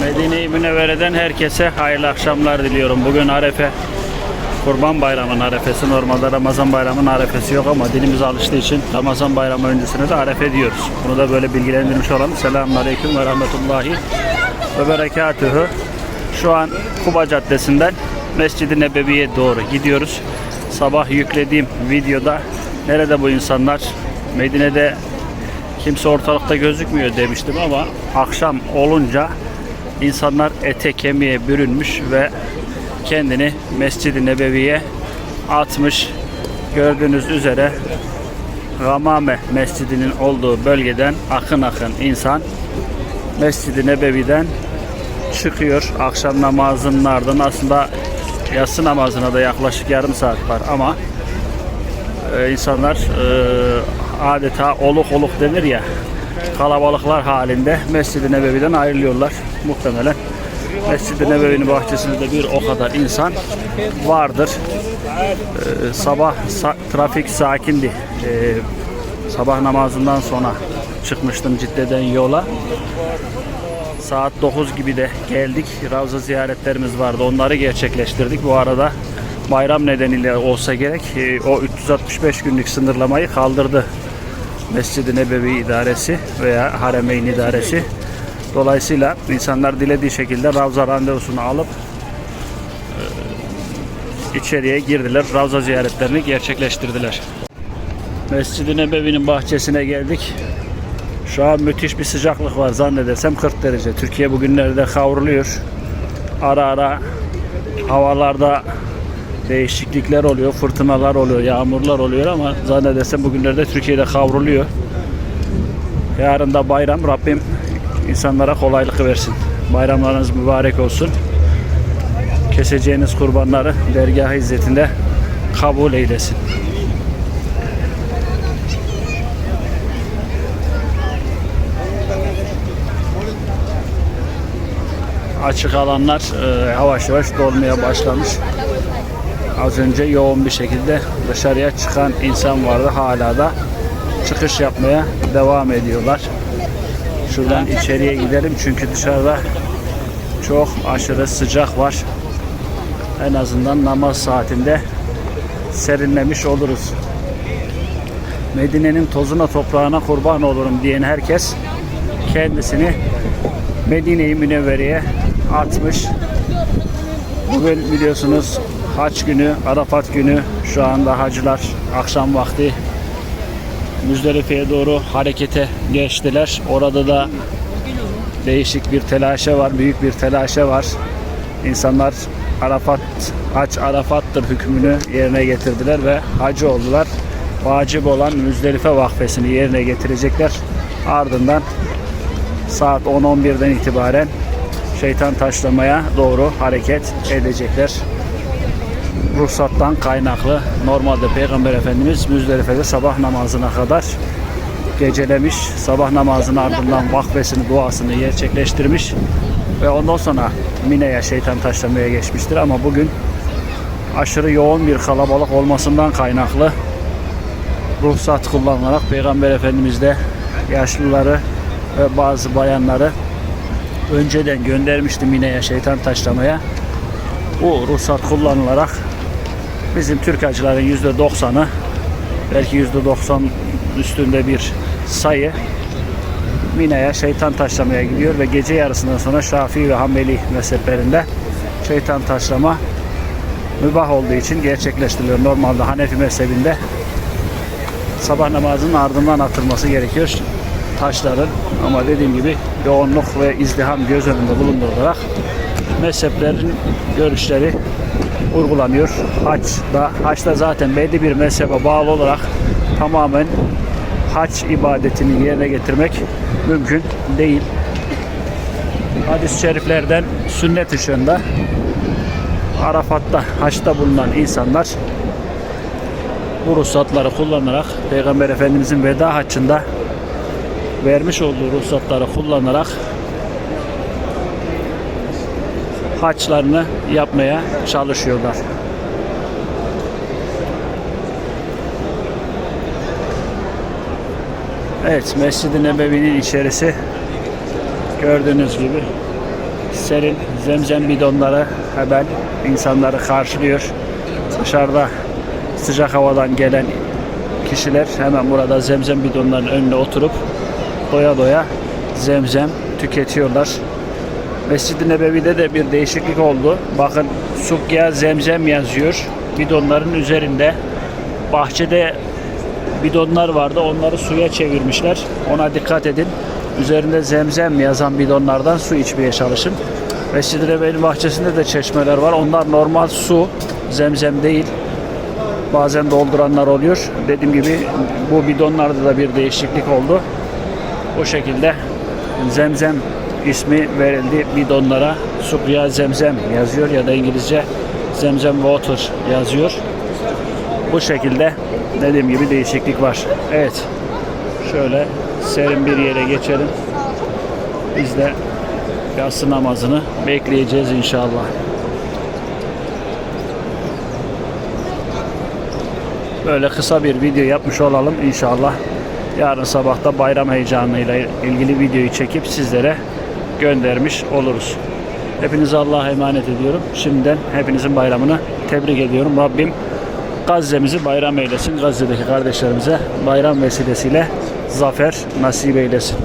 Medine-i Münevvere'den herkese hayırlı akşamlar diliyorum. Bugün Arefe, Kurban Bayramı'nın arefesi. Normalde Ramazan Bayramı'nın arefesi yok ama dilimiz alıştığı için Ramazan Bayramı öncesine de arefe diyoruz. Bunu da böyle bilgilendirmiş olalım. Selamun Aleyküm ve Rahmetullahi ve Berekatühü. Şu an Kuba Caddesi'nden Mescid-i Nebevi'ye doğru gidiyoruz. Sabah yüklediğim videoda nerede bu insanlar? Medine'de kimse ortalıkta gözükmüyor demiştim ama akşam olunca insanlar ete kemiğe bürünmüş ve kendini Mescid-i Nebevi'ye atmış. Gördüğünüz üzere Gamame Mescidi'nin olduğu bölgeden akın akın insan Mescid-i Nebevi'den çıkıyor. Akşam namazının ardından aslında yatsı namazına da yaklaşık yarım saat var ama e, insanlar e, adeta oluk oluk denir ya kalabalıklar halinde Mescid-i Nebevi'den ayrılıyorlar muhtemelen. Mescid-i Nebevi'nin bahçesinde de bir o kadar insan vardır. E, sabah sa- trafik sakindi. E, sabah namazından sonra çıkmıştım Cidde'den yola. Saat 9 gibi de geldik. Ravza ziyaretlerimiz vardı. Onları gerçekleştirdik. Bu arada bayram nedeniyle olsa gerek e, o 365 günlük sınırlamayı kaldırdı Mescid-i Nebevi İdaresi veya Haremeyn İdaresi. Dolayısıyla insanlar dilediği şekilde Ravza randevusunu alıp e, içeriye girdiler. Ravza ziyaretlerini gerçekleştirdiler. Mescid-i Nebevi'nin bahçesine geldik. Şu an müthiş bir sıcaklık var zannedersem 40 derece. Türkiye bugünlerde kavruluyor. Ara ara havalarda değişiklikler oluyor, fırtınalar oluyor, yağmurlar oluyor ama zannedersem bugünlerde Türkiye'de kavruluyor. Yarın da bayram. Rabbim insanlara kolaylık versin. Bayramlarınız mübarek olsun. Keseceğiniz kurbanları dergah izzetinde kabul eylesin. açık alanlar e, yavaş yavaş dolmaya başlamış. Az önce yoğun bir şekilde dışarıya çıkan insan vardı. Hala da çıkış yapmaya devam ediyorlar. Şuradan içeriye gidelim çünkü dışarıda çok aşırı sıcak var. En azından namaz saatinde serinlemiş oluruz. Medine'nin tozuna toprağına kurban olurum diyen herkes kendisini Medine-i Münevvere'ye atmış. Bugün biliyorsunuz haç günü, Arafat günü. Şu anda hacılar akşam vakti Müzdelife'ye doğru harekete geçtiler. Orada da değişik bir telaşe var, büyük bir telaşe var. İnsanlar Arafat, hac Arafat'tır hükmünü yerine getirdiler ve hacı oldular. Vacip olan Müzdelife vakfesini yerine getirecekler. Ardından saat 10-11'den itibaren şeytan taşlamaya doğru hareket edecekler. Ruhsattan kaynaklı normalde Peygamber Efendimiz Müzdelife'de sabah namazına kadar gecelemiş. Sabah namazının ardından vakfesini, duasını gerçekleştirmiş ve ondan sonra Mine'ye şeytan taşlamaya geçmiştir ama bugün aşırı yoğun bir kalabalık olmasından kaynaklı ruhsat kullanılarak Peygamber Efendimiz de yaşlıları ve bazı bayanları önceden göndermişti Mine'ye şeytan taşlamaya. Bu ruhsat kullanılarak bizim Türk hacıların %90'ı belki %90 üstünde bir sayı Mine'ye şeytan taşlamaya gidiyor ve gece yarısından sonra Şafii ve Hanbeli mezheplerinde şeytan taşlama mübah olduğu için gerçekleştiriliyor. Normalde Hanefi mezhebinde sabah namazının ardından atılması gerekiyor taşların ama dediğim gibi yoğunluk ve izdiham göz önünde bulundurularak mezheplerin görüşleri uygulanıyor. Haç da haçta zaten belli bir mezhebe bağlı olarak tamamen haç ibadetini yerine getirmek mümkün değil. Hadis-i şeriflerden sünnet ışığında Arafat'ta, haçta bulunan insanlar bu ruhsatları kullanarak Peygamber Efendimizin veda haccında vermiş olduğu ruhsatları kullanarak haçlarını yapmaya çalışıyorlar. Evet, Mescid-i Nebevi'nin içerisi gördüğünüz gibi serin zemzem bidonları hemen insanları karşılıyor. Dışarıda sıcak havadan gelen kişiler hemen burada zemzem bidonlarının önüne oturup doya doya zemzem tüketiyorlar. Mescid-i Nebevi'de de bir değişiklik oldu. Bakın Sukya Zemzem yazıyor. Bidonların üzerinde bahçede bidonlar vardı. Onları suya çevirmişler. Ona dikkat edin. Üzerinde zemzem yazan bidonlardan su içmeye çalışın. Mescid-i Nebevi'nin bahçesinde de çeşmeler var. Onlar normal su. Zemzem değil. Bazen dolduranlar oluyor. Dediğim gibi bu bidonlarda da bir değişiklik oldu. O şekilde zemzem ismi verildi bidonlara. Sukya zemzem yazıyor ya da İngilizce zemzem water yazıyor. Bu şekilde dediğim gibi değişiklik var. Evet. Şöyle serin bir yere geçelim. Biz de yatsı namazını bekleyeceğiz inşallah. Böyle kısa bir video yapmış olalım inşallah. Yarın sabahta bayram heyecanıyla ilgili videoyu çekip sizlere göndermiş oluruz. Hepinizi Allah'a emanet ediyorum. Şimdiden hepinizin bayramını tebrik ediyorum. Rabbim Gazze'mizi bayram eylesin. Gazze'deki kardeşlerimize bayram vesilesiyle zafer nasip eylesin.